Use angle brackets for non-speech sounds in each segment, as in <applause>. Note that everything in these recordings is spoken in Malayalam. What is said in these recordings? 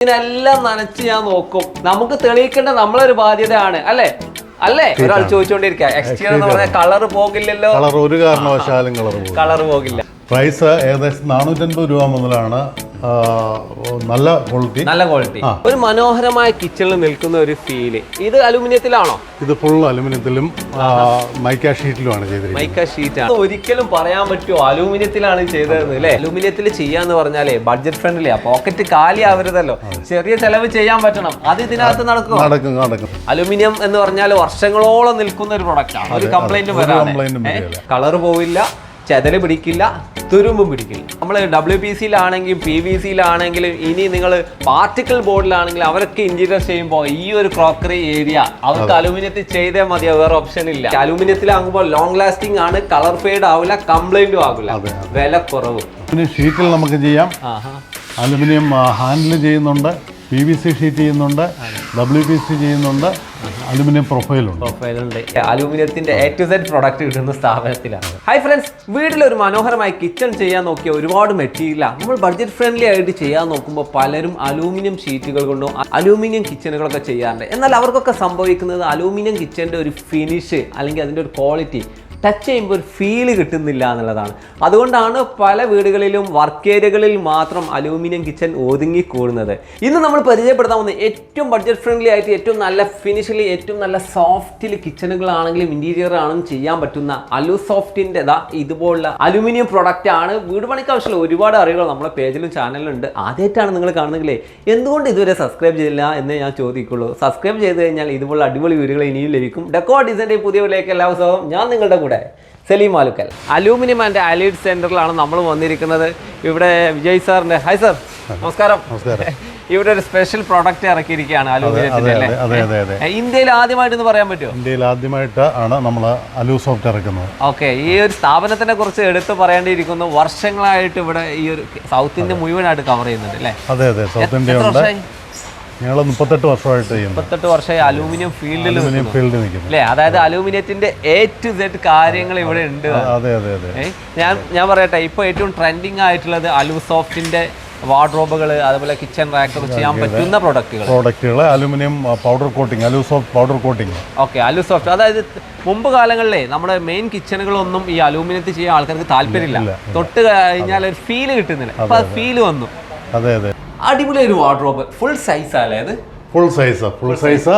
ഇതിനെല്ലാം നനച്ച് ഞാൻ നോക്കും. നമുക്ക് തെളിയിക്കേണ്ട നമ്മളൊരു ബാധ്യതയാണ് അല്ലേ? അല്ലേ? ഒരാൾ ചോദിച്ചുകൊണ്ടിരിക്കുക എക്സ്റ്റീരിയർ എന്ന് പറഞ്ഞാൽ കളർ പോകില്ലല്ലോ. കളർ ഒരു കാരണവശാലും കളർ കളർ പോകില്ല. പ്രൈസ് ഏകദേശം നാനൂറ്റൻപത് രൂപ മുതലാണ് നല്ല ക്വാളിറ്റി നല്ല ക്വാളിറ്റി ഒരു മനോഹരമായ കിച്ചണിൽ നിൽക്കുന്ന ഒരു ഫീൽ ഇത് അലുമിനിയത്തിലാണോ? ഇത് ഫുൾ അലുമിനിയത്തിലും മൈക്ക ഷീറ്റിലുമാണ് ചെയ്തത് മൈക്ക ഷീറ്റ് ആണ് ഒരിക്കലും പറയാൻ പറ്റുമോ? അലൂമിനിയത്തിലാണ് ചെയ്തതെന്ന് അല്ലേ? അലൂമിനിയത്തിൽ ചെയ്യാന്ന് പറഞ്ഞാലേ ബഡ്ജറ്റ് ഫ്രണ്ട്ലിയാ പോക്കറ്റ് കാലി ആവരുതല്ലോ. ചെറിയ ചെലവ് ചെയ്യാൻ പറ്റണം. അത് ഇതിനകത്ത് നടക്കും നടക്കും നടക്കും. അലുമിനിയം എന്ന് പറഞ്ഞാൽ വർഷങ്ങളോളം നിൽക്കുന്ന ഒരു പ്രൊഡക്റ്റ് ആണ് ഒരു കംപ്ലൈന്റും വരാൻ. കളർ പോവില്ല. ചെതൽ പിടിക്കില്ല തുരുമ്പും പിടിക്കില്ല. നമ്മൾ ഡബ്ല്യു പി സിയിലാണെങ്കിലും പി വി സിയിലാണെങ്കിലും ഇനി നിങ്ങൾ പാർട്ടിക്കിൾ ബോർഡിലാണെങ്കിലും അവരൊക്കെ ഇന്റീരിയർ ചെയ്യുമ്പോൾ ഈ ഒരു ക്രോക്കറി ഏരിയ അവർക്ക് അലുമിനിയത്തിൽ ചെയ്തേ മതിയോ വേറെ ഓപ്ഷൻ ഇല്ല. അലുമിനിയത്തിലാകുമ്പോൾ ലോങ് ലാസ്റ്റിംഗ് ആണ് കളർ ഫെയ്ഡ് ആവില്ല കംപ്ലൈന്റും ആകില്ല വില കുറവ്. പിന്നെ ഷീറ്റിൽ നമുക്ക് ചെയ്യാം. അലുമിനിയം ഹാൻഡിൽ ചെയ്യുന്നുണ്ട്. പി വി സി ഷീറ്റ് ചെയ്യുന്നുണ്ട് ഡബ്ല്യു പി സി ചെയ്യുന്നുണ്ട് അലുമിനിയം പ്രൊഫൈലുണ്ട്. പ്രൊഫൈലുണ്ട് അലുമിനിയത്തിന്റെ എ ടു സെഡ് പ്രൊഡക്റ്റ് കിട്ടുന്ന സ്ഥാപനത്തിലാണ്. ഹൈ ഫ്രണ്ട്സ് വീട്ടിൽ ഒരു മനോഹരമായി കിച്ചൺ ചെയ്യാൻ നോക്കിയ ഒരുപാട് മെറ്റീരിയൽ നമ്മൾ ബഡ്ജറ്റ് ഫ്രണ്ട്ലി ആയിട്ട് ചെയ്യാൻ നോക്കുമ്പോൾ പലരും അലൂമിനിയം ഷീറ്റുകൾ കൊണ്ടോ അലൂമിനിയം കിച്ചണുകളൊക്കെ ചെയ്യാറുണ്ട്. എന്നാൽ അവർക്കൊക്കെ സംഭവിക്കുന്നത് അലൂമിനിയം കിച്ചണിന്റെ ഒരു ഫിനിഷ് അല്ലെങ്കിൽ അതിന്റെ ഒരു ക്വാളിറ്റി ടച്ച് ചെയ്യുമ്പോൾ ഒരു ഫീൽ കിട്ടുന്നില്ല എന്നുള്ളതാണ്. അതുകൊണ്ടാണ് പല വീടുകളിലും വർക്ക് ഏരിയകളിൽ മാത്രം അലൂമിനിയം കിച്ചൺ ഒതുങ്ങിക്കൂടുന്നത്. ഇന്ന് നമ്മൾ പരിചയപ്പെടുത്താൻ പോകുന്ന ഏറ്റവും ബഡ്ജറ്റ് ഫ്രണ്ട്ലി ആയിട്ട് ഏറ്റവും നല്ല ഫിനിഷിൽ ഏറ്റവും നല്ല സോഫ്റ്റിൽ കിച്ചണുകളാണെങ്കിലും ഇന്റീരിയർ ആണെങ്കിലും ചെയ്യാൻ പറ്റുന്ന അലു സോഫ്റ്റിന്റെ ഇതാ ഇതുപോലുള്ള അലൂമിനിയം പ്രൊഡക്റ്റ് ആണ്. വീട് പണിക്ക് ആവശ്യമുള്ള ഒരുപാട് അറിവുകൾ നമ്മുടെ പേജിലും ചാനലിലും ഉണ്ട് ആദ്യമായിട്ടാണ് നിങ്ങൾ കാണുന്നെങ്കിലേ എന്തുകൊണ്ട് ഇതുവരെ സബ്സ്ക്രൈബ് ചെയ്തില്ല എന്ന് ഞാൻ ചോദിക്കുള്ളൂ. സബ്സ്ക്രൈബ് ചെയ്ത് കഴിഞ്ഞാൽ ഇതുപോലുള്ള അടിപൊളി വീടുകൾ ഇനിയും ലഭിക്കും. ഡെക്കോ ഡിസൈന്റെ പുതിയ വിലയൊക്കെ എല്ലാ ദിവസവും ഞാൻ നിങ്ങളുടെ കൂടെ Saleem Alukkal. Aluminium and allied സെന്ററിലാണ് നമ്മൾ വന്നിരിക്കുന്നത്. ഇവിടെ വിജയ് സാറിന്റെ ഹായ് സാർ. നമസ്കാരം. നമസ്കാരം. <laughs> ഇവിടെ ഒരു സ്പെഷ്യൽ പ്രോഡക്റ്റ് ഇറക്കിയിരിക്കുകയാണ് അലൂമിനിയത്തിന്റെ ഇന്ത്യയിൽ ആദ്യമായിട്ടൊന്ന് പറയാൻ പറ്റുമോ? ഇന്ത്യയിൽ ആദ്യമായിട്ട് ആണ് നമ്മൾ അലൂ സോഫ്റ്റ് ഇറക്കുന്നത്. ഓക്കെ ഈ ഒരു സ്ഥാപനത്തിനെ കുറിച്ച് എടുത്തു പറയേണ്ടിയിരിക്കുന്നു. വർഷങ്ങളായിട്ട് ഇവിടെ ഈ ഒരു സൗത്ത് ഇന്ത്യ മുഴുവനായിട്ട് കവർ ചെയ്യുന്നുണ്ട് അല്ലേ? അതെ അതെ സൗത്ത് ഇന്ത്യ ഞങ്ങൾ മുപ്പത്തെട്ട് വർഷമായിട്ട് മുപ്പത്തെട്ട് വർഷമായി അലൂമിനിയം ഫീൽഡിൽ അലുമിനിയം ഫീൽഡിൽ നിൽക്കുന്നു. അല്ലേ? അതായത് അലൂമിനിയത്തിന്റെ എ ടു സെഡ് കാര്യങ്ങൾ ഇവിടെ ഉണ്ട്. അതെ അതെ അതെ. ഞാൻ ഞാൻ പറയട്ടെ ഇപ്പോൾ ഏറ്റവും ട്രെൻഡിങ് ആയിട്ടുള്ളത് അലൂസോഫ്റ്റിന്റെ വാർഡ്രോബുകൾ അതുപോലെ കിച്ചൺ റാക്കൊക്കെ ചെയ്യാൻ പറ്റുന്ന പ്രൊഡക്റ്റുകൾ പ്രോഡക്റ്റുകൾ aluminium powder coating Alusoft powder coating okay Alusoft. അതായത് മുമ്പ് കാലങ്ങളിലെ നമ്മുടെ മെയിൻ കിച്ചണുകളൊന്നും ഈ അലൂമിനിയത്തിൽ ചെയ്യാൻ ആൾക്കാർക്ക് താല്പര്യമില്ല. തൊട്ട് കഴിഞ്ഞാൽ ഒരു ഫീൽ കിട്ടുന്നില്ല അപ്പൊ ആ ഫീൽ വന്നു. അതെ അതെ. അടിപൊളി ഒരു വാർഡ്രോബ് ഫുൾ സൈസ് അല്ലേ അത് ഫുൾ സൈസ് ഫുൾ സൈസ്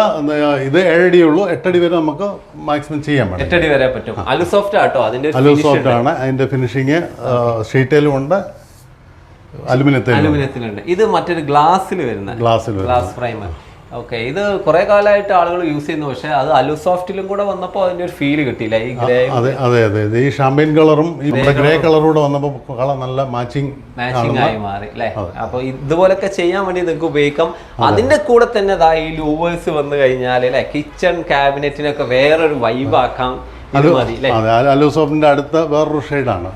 ഇത് ഏഴടി ഉള്ളൂ എട്ടടി വരെ നമുക്ക് മാക്സിമം ചെയ്യാൻ പറ്റും. എട്ടടി വരെ പറ്റും. അലു സോഫ്റ്റ് ആട്ടോ അതിന്റെ അലുസോഫ്റ്റ് അലു സോഫ്റ്റ് ആണ്. അതിന്റെ ഫിനിഷിങ് ഷീറ്റേലും ഉണ്ട്. അലുമിനിയത്തിലും അലുമിനിയത്തിലുണ്ട് ഇത് മറ്റൊരു ഗ്ലാസ്സിൽ വരുന്ന ഗ്ലാസ്സിൽ ഗ്ലാസ് ഫ്രെയിം ഓക്കെ ഇത് കുറെ കാലമായിട്ട് ആളുകൾ യൂസ് ചെയ്യുന്നു. പക്ഷെ അത് അലുസോഫ്റ്റിലും കൂടെ വന്നപ്പോൾ അതിന്റെ ഒരു ഫീൽ കിട്ടിയില്ല. ഈ ഗ്രേ അതെ അതെ അതെ. ഈ ഷാമ്പയിൻ കളറും ഈ നമ്മുടെ ഗ്രേ കളറൂടെ വന്നപ്പോൾ കളർ നല്ല മാച്ചിങ് മാച്ചിങ് ആയി മാറി അല്ലേ? അപ്പൊ ഇതുപോലൊക്കെ ചെയ്യാൻ വേണ്ടി നിങ്ങൾക്ക് ഉപയോഗിക്കാം. അതിന്റെ കൂടെ തന്നെ ഈ ലൂവേഴ്സ് വന്നു കഴിഞ്ഞാൽ അല്ലെ? കിച്ചൺ ക്യാബിനറ്റിനൊക്കെ വേറൊരു വൈബാക്കാം അലു സോഫ്റ്റിന്റെ അടുത്ത വേറൊരു ഷെയ്ഡാണ്.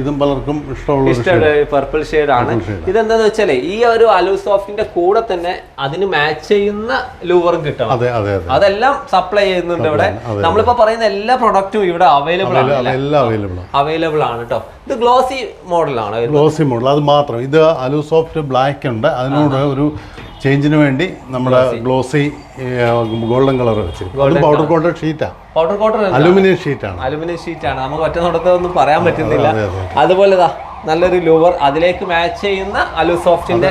ഇതും പലർക്കും ഇഷ്ടമുള്ള പർപ്പിൾ ഷെയ്ഡ്. ആണ്. ഇതെന്താന്ന് വെച്ചാലേ ഈ ഒരു അലു സോഫ്റ്റിന്റെ കൂടെ അതിന് മാച്ച് ചെയ്യുന്ന ലൂവറും കിട്ടണം. അതെ അതെ അതെ. അതെല്ലാം സപ്ലൈ ചെയ്യുന്നുണ്ട് ഇവിടെ. നമ്മളിപ്പോ പറയുന്ന എല്ലാ പ്രൊഡക്റ്റും ഇവിടെ അവൈലബിൾ ആണ് അതെല്ലാം അവൈലബിൾ അവൈലബിൾ ആണ്. കേട്ടോ ഇത് ഗ്ലോസി മോഡലാണ് ഗ്ലോസി മോഡൽ അത് മാത്രം. ഇത് അലു സോഫ്റ്റ് ബ്ലാക്ക് ഉണ്ട്. അതിനോട് ഒരു ചേഞ്ചിന് വേണ്ടി നമ്മുടെ ഗ്ലോസി ഗോൾഡൻ കളർ അത് പൗഡർ കോട്ടഡ് ഷീറ്റാ പൗഡർ കോട്ടർ അലുമിനിയം ഷീറ്റാണ് അലുമിനിയം ഷീറ്റാണ് ആണ്. നമുക്ക് ഒറ്റ നടത്ത ഒന്നും പറയാൻ പറ്റുന്നില്ല. അതെ, അതെ. അതുപോലെ നല്ലൊരു ലൂവർ അതിലേക്ക് മാച്ച് ചെയ്യുന്ന അലു സോഫ്റ്റിന്റെ